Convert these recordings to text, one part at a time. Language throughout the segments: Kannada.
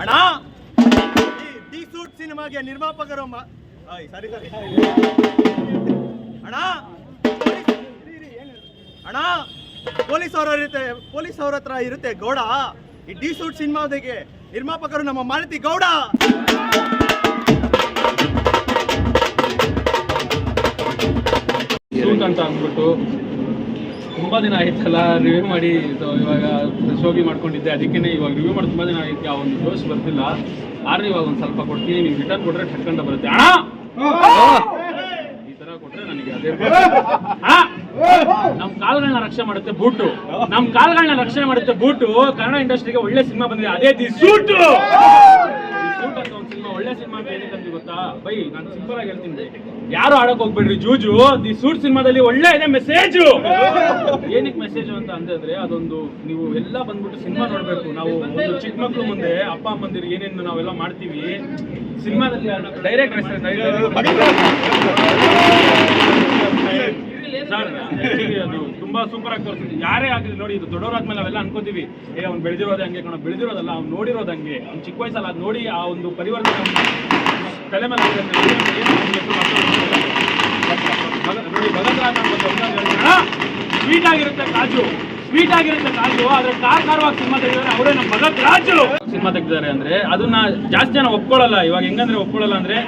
ಅಣ್ಣ. ಡಿ ಸೂಟ್ ಸಿನಿಮಾಗೆ ನಿರ್ಮಾಪಕರು ಸರಿ ಸರಿ. ಅಣ್ಣ. ಅಣ್ಣ, ಪೊಲೀಸ್ ಅವರ ಇರುತ್ತೆ ಪೊಲೀಸ್ ಅವ್ರ ಹತ್ರ ಇರುತ್ತೆ ಗೌಡ. ಈ ಡಿ ಸೂಟ್ ಸಿನಿಮಾದಿಗೆ ನಿರ್ಮಾಪಕರು ನಮ್ಮ ಮಾಲತಿ ಗೌಡ. ಅಂತ ಅಂದ್ಬಿಟ್ಟು ತುಂಬ ದಿನ ಆಯ್ತಲ್ಲ ರಿವ್ಯೂ ಮಾಡಿ ಇವಾಗ ಶೋಗಿ ಮಾಡ್ಕೊಂಡಿದ್ದೆ. ಅದಕ್ಕೇ ಇವಾಗ ರಿವ್ಯೂ ಮಾಡಿ ತುಂಬ ದಿನ ಆಯ್ತು. ಆ ಒಂದು ಜೋಶ್ ಬರ್ತಿಲ್ಲ. ಆದ್ರೆ ಇವಾಗ ಒಂದು ಸ್ವಲ್ಪ ಕೊಡ್ತೀನಿ. ನೀವು ರಿಟರ್ನ್ ಕೊಟ್ರೆ ಠಕ್ಕಂಡ ಬರುತ್ತೆ. ಅಣ್ಣ! ಈ ತರ ಕೊಟ್ರೆ ನನಗೆ ಅದೇ ನಮ್ಮ ನಮ್ ಕಾಲ್ಗಳನ್ನ ರಕ್ಷಣೆ ಮಾಡುತ್ತೆ ಬೂಟು. ನಮ್ ಕಾಲ್ಗಳನ್ನ ರಕ್ಷಣೆ ಮಾಡುತ್ತೆ ಬೂಟು. ಕನ್ನಡ ಇಂಡಸ್ಟ್ರಿಗೆ ಒಳ್ಳೆ ಸಿನಿಮಾ ಬಂದಿದೆ. ಅದೇ ದಿ ಸೂಟು! ಒಳ್ಳೆ ಸಿನಿಮಾ ಅಂತ ಗೊತ್ತಾ? ಬೈ, ನಾನು ಸಿಂಪಲ್ ಆಗಿ ಹೇಳ್ತೀನಿ. ಯಾರು ಆಡಕ್ ಹೋಗ್ಬೇಡ್ರಿ, ಜೂಜು. ದಿ ಸೂಟ್ ಸಿನಿಮಾದಲ್ಲಿ ಒಳ್ಳೆ ಇದೆ, ಮೆಸೇಜ್. ಏನಕ್ಕೆ ಮೆಸೇಜ್ ಅಂತ ಅಂದ್ರೆ ಅದೊಂದು ನೀವು ಎಲ್ಲ ಬಂದ್ಬಿಟ್ಟು ಸಿನಿಮಾ ನೋಡ್ಬೇಕು. ನಾವು ಒಂದು ಚಿಕ್ಕ ಮಕ್ಳು ಮುಂದೆ ಅಪ್ಪ ಅಮ್ಮಂದಿರು ಏನೇನು ನಾವೆಲ್ಲ ಮಾಡ್ತೀವಿ. ಸಿನಿಮಾದಲ್ಲಿ ಡೈರೆಕ್ಟ್ ಸರ್ actually ಅದು ತುಂಬಾ ಸೂಪರ್ ಆಗಿ ತೋರಿಸಿದ್ವಿ ಯಾರೇ ಆಗಲಿ ನೋಡಿ, ಇದು ದೊಡ್ಡವರಾದ್ಮೇಲೆ ಅವೆಲ್ಲ ಅನ್ಕೋತೀವಿ. ಏ, ಅವ್ನು ಬೆಳೆದಿರೋದೆ ಹಂಗೆ ಕಣ, ಬೆಳೆದಿರೋದಲ್ಲ, ಅವ್ನು ನೋಡಿರೋದು ಹಂಗೆ. ಅವ್ನು ಚಿಕ್ಕ ವಯಸ್ಸಲ್ಲ, ಅದು ನೋಡಿ ಆ ಒಂದು ಪರಿವರ್ತನೆ ತಲೆ ಮೇಲೆ. ನೋಡಿ ಭಗತ್ ರಾಜ್ ಸ್ವೀಟ್ ಆಗಿರುತ್ತೆ ಕಾಜು. ಸ್ವೀಟ್ ಆಗಿರುತ್ತೆ ಕಾಜು, ಆದ್ರೆ ಕಾರ್ ಕಾರವಾಗಿ ಸಿನಿಮಾ ತೆಗೆದಿದ್ದಾರೆ. ಅವರೇ ನಮ್ಮ ಭಗತ್ ರಾಜು ಸಿನಿಮಾ ತೆಗೆದಿದ್ದಾರೆ ಅಂದ್ರೆ ಅದನ್ನ ಜಾಸ್ತಿ ಜನ ಒಪ್ಕೊಳ್ಳಲ್ಲ. ಇವಾಗ ಹೆಂಗಂದ್ರೆ ಒಪ್ಕೊಳ್ಳಲ್ಲ ಅಂದ್ರೆ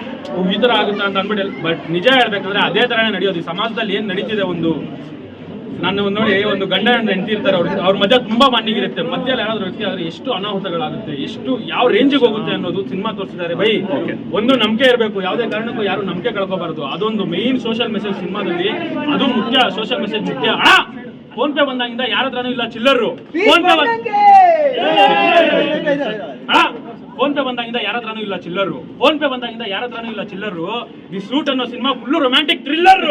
ಈ ತರ ಆಗುತ್ತಾ ಅಂತ ಅಂದ್ಬಿಟ್ಟು, ಬಟ್ ನಿಜ ಹೇಳ್ಬೇಕಂದ್ರೆ ಅದೇ ತರನೇ ನಡೆಯೋದು. ಈ ಸಮಾಜದಲ್ಲಿ ಏನ್ ನಡೀತಿದೆ ಒಂದು ನಾನು ಒಂದ್ ನೋಡಿ ಒಂದು ಗಂಡ ಹೆಂಡತಿ ಇರ್ತಾರೆ ಅವ್ರ ಅವ್ರ ಮಧ್ಯ ತುಂಬಾ ಮಣ್ಣಿಗಿರುತ್ತೆ ಮಧ್ಯದಲ್ಲಿ ಯಾರಾದ್ರೂ ವ್ಯಕ್ತಿ ಆದ್ರೆ ಎಷ್ಟು ಅನಾಹುತಗಳಾಗುತ್ತೆ ಎಷ್ಟು ಯಾವ ರೇಂಜಿಗೆ ಹೋಗುತ್ತೆ ಅನ್ನೋದು ಸಿನಿಮಾ ತೋರಿಸಿದ್ದಾರೆ ಬೈ ಒಂದು ನಂಬಿಕೆ ಇರಬೇಕು ಯಾವುದೇ ಕಾರಣಕ್ಕೂ ಯಾರು ನಂಬಿಕೆ ಕಳ್ಕೋಬಾರದು ಅದೊಂದು ಮೇನ್ ಸೋಷಿಯಲ್ ಮೆಸೇಜ್ ಸಿನಿಮಾದಲ್ಲಿ ಅದು ಮುಖ್ಯ ಸೋಷಿಯಲ್ ಮೆಸೇಜ್ ಮುಖ್ಯ ಅಣ್ಣ ಫೋನ್ ಪೇ ಬಂದಾಗಿಂದ ಯಾರ ಹತ್ರನೂ ಇಲ್ಲ ಚಿಲ್ಲರು ಫೋನ್ ಪೇ ಅಣ್ಣ ಫೋನ್ ಪೇ ಬಂದಾಗಿಂದ ಯಾರ ಹತ್ರನೂ ಇಲ್ಲ ಚಿಲ್ಲರು. ಫೋನ್ ಪೇ ಬಂದಾಗಿಂದ ಯಾರ ಹತ್ರನೂ ಇಲ್ಲ ಚಿಲ್ಲರು. ದಿ ಸೂಟ್ ಅನ್ನೋ cinema full romantic thriller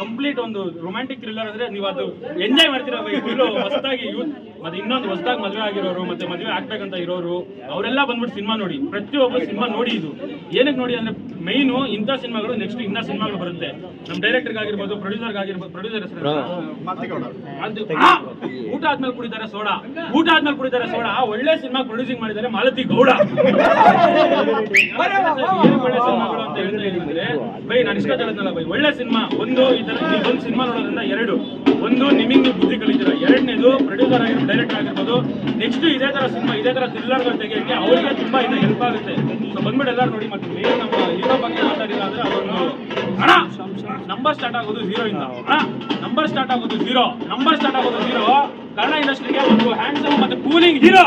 complete ಒಂದು ರೊಮ್ಯಾಂಟಿಕ್ ಥ್ರಿಲ್ಲರ್ ಅಂದ್ರೆ ನೀವು ಅದು ಎಂಜಾಯ್ ಮಾಡ್ತೀರಾ ಫುಲ್ ಹೊಸದಾಗಿ ಯೂತ್ ಮತ್ತೆ ಇನ್ನೊಂದು ಹೊಸದಾಗಿ ಮದುವೆ ಆಗಿರೋರು ಮತ್ತೆ ಮದುವೆ ಆಗ್ಬೇಕಂತ ಇರೋರು ಅವರೆಲ್ಲ ಬಂದ್ಬಿಟ್ಟು ಸಿನಿಮಾ ನೋಡಿ. ಪ್ರತಿಯೊಬ್ಬ ಸಿನಿಮಾ ನೋಡಿ ಇದು. ಏನಕ್ಕೆ ನೋಡಿ ಅಂದ್ರೆ ಮೈನು ಇಂಥ ಸಿನಿಮಾಗಳು ನೆಕ್ಸ್ಟ್ ಇನ್ನ ಸಿನಿಮಾಗಳು ಬರುತ್ತೆ. ನಮ್ ಡೈರೆಕ್ಟರ್ ಆಗಿರ್ಬೋದು ಪ್ರೊಡ್ಯೂಸರ್ ಆಗಿರ್ಬೋದು ಪ್ರೊಡ್ಯೂಸರ್! ಊಟ ಆದ್ಮೇಲೆ ಕುಡಿತಾರೆ ಸೋಡಾ. ಊಟ ಆದ್ಮೇಲೆ ಕುಡಿತಾರೆ ಸೋಡಾ. ಒಳ್ಳೆ ಸಿನಿಮಾ ಪ್ರೊಡ್ಯೂಸಿಂಗ್ ಮಾಡಿದ್ದಾರೆ ಮಾಲತಿ ಗೌಡ. ಒಳ್ಳೆ ಸಿನಿಮಾಗಳು ಅಂತ ಹೇಳ್ತಾ ಇದ್ರೆ ಬೈ ನಾನು ಇಷ್ಟ ಬೈ ಒಳ್ಳೆ ಸಿನಿಮಾ ಒಂದು ಈ ತರ ಒಂದು ಸಿನಿಮಾ ನೋಡೋದ್ರಿಂದ ಎರಡು. ಒಂದು ನಿಮಗೆ ನೀವು ಬುದ್ಧಿ ಕಲಿತೀರ ಎರಡನೇದು ಪ್ರೊಡ್ಯೂಸರ್ ಆಗಿರೋ ಡೈರೆಕ್ಟರ್ ಆಗಿರ್ಬೋದು. ನೆಕ್ಸ್ಟ್ ಇದೇ ತರ ಸಿನಿಮಾ, ಇದೇ ತರ ಥ್ರಿಲ್ಲರ್ಗಳು ತೆಗೆಯೋಕ್ಕೆ ಅವರಿಗೆ ತುಂಬಾ ಇದು ಹೆಲ್ಪ್ ಆಗುತ್ತೆ. ಬಂದ್ಬಿಟ್ಟು ಎಲ್ಲರೂ ನೋಡಿ ಮತ್ತೆ ಮೇನ್ ನಮ್ಮ ಹೀರೋ ಬಗ್ಗೆ ಮಾತಾಡಿಲ್ಲ ಅಂದ್ರೆ ಅದೊಂದು ಹಣ ನಂಬರ್ ಸ್ಟಾರ್ಟ್ ಆಗೋದು ಝೀರೋ ಇಂದ. ಹಣ ನಂಬರ್ ಸ್ಟಾರ್ಟ್ ಆಗೋದು ಝೀರೋ ನಂಬರ್ ಸ್ಟಾರ್ಟ್ ಆಗೋದು ಝೀರೋ ಕನ್ನಡ ಇಂಡಸ್ಟ್ರಿಗೆ ಒಂದು ಹ್ಯಾಂಡ್ಸಮ್ ಮತ್ತೆ ಕೂಲಿಂಗ್ ಹೀರೋ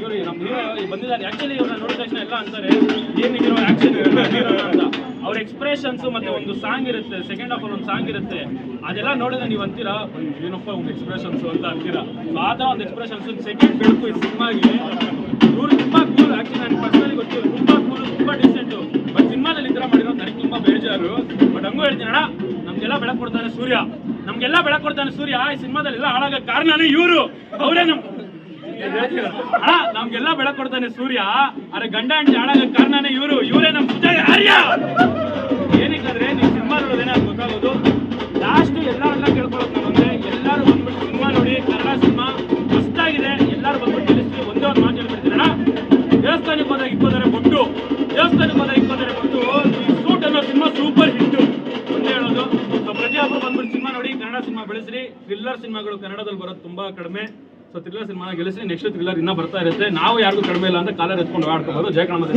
ಇವರು ನಮ್ಮ ಹೀರೋ ಬಂದಿದ್ದಾರೆ. ಆಕ್ಚುಲಿ ಇವ್ರನ್ನ ನೋಡಿದ ತಕ್ಷಣ ಎಲ್ಲ ಅಂತಾರೆ, ಏನು ಹೀರೋ ಹೀರೋ ಅಂತ. ಅವ್ರ ಎಕ್ಸ್ಪ್ರೆಷನ್ಸ್ ಮತ್ತೆ ಒಂದು ಸಾಂಗ್ ಇರುತ್ತೆ ಸೆಕೆಂಡ್ ಹಾಫ್ ಒಂದು ಸಾಂಗ್ ಇರುತ್ತೆ ಅದೆಲ್ಲ ನೋಡಿದ್ರೆ ನೀವು ಅಂತೀರಾ "ಅಯ್ಯೋ, ಏನಪ್ಪ ಒಂದು ಎಕ್ಸ್ಪ್ರೆಷನ್ಸ್ ಅಂತ ಅಂತೀರಾ. ಸೊ ಆ ಒಂದು ಎಕ್ಸ್ಪ್ರೆಷನ್ಸ್ ಸೆಕೆಂಡ್ ಬೆಳಕು ಈ ಸಿನಿಮಾಗೆ. ಇವರು ತುಂಬ ಕೂಲ್ ಆಕ್ಚುಲಿ ನನಗೆ ಪರ್ಸನಲಿ ಗೊತ್ತಿಲ್ಲ ತುಂಬಾ ಕೂಲ್ ತುಂಬಾ ಡಿಸೆಂಟು ಬಟ್ ಸಿನಿಮಾದಲ್ಲಿ ಈ ಥರ ಮಾಡಿರೋದು ನನಗೆ ತುಂಬಾ ಬೇಜಾರು. ಬಟ್ ಹಂಗೂ ಹೇಳ್ತೀನಿ ಅಣ್ಣ ನಮಗೆಲ್ಲ ಬೆಳಕು ಕೊಡ್ತಾನೆ ಸೂರ್ಯ. ನಮ್ಗೆಲ್ಲ ಬೆಳಕು ಕೊಡ್ತಾನೆ ಸೂರ್ಯ. ಈ ಸಿನಿಮಾದಲ್ಲಿ ಎಲ್ಲ ಹಾಳಾಗ ಕಾರಣನೇ ಇವರು. ಅವರೇ ನಮ್ ಅಣ್ಣ ನಮ್ಗೆಲ್ಲ ಬೆಳಕು ಕೊಡ್ತಾನೆ ಸೂರ್ಯ. ಅರೆ ಗಂಡ ಹೆಂಡತಿ ಹಾಳಾಗ ಕಾರಣನೇ ಇವರು. ಇವರೇ ನಮ್ ಬೆಳೆಸ್ರಿ ಥ್ರಿಲ್ಲರ್ ಸಿನಿಮಾಗಳು ಕನ್ನಡದಲ್ಲಿ ಬರೋದು ತುಂಬಾ ಕಡಿಮೆ. ಸೊ ಥ್ರಿಲ್ಲರ್ ಸಿನಿಮಾ ಗೆಲ್ಲಿಸಿ ನೆಕ್ಸ್ಟ್ ಥ್ರಿಲ್ಲರ್ ಇನ್ನ ಬರ್ತಾ ಇರುತ್ತೆ. ನಾವು ಯಾರಿಗೂ ಕಡಿಮೆ ಇಲ್ಲ ಅಂತ ಕಾಲರ್ ಎತ್ಕೊಂಡು ಆಡ್ಕೋಬಹುದು ಜಯ ಕನ್ನಡ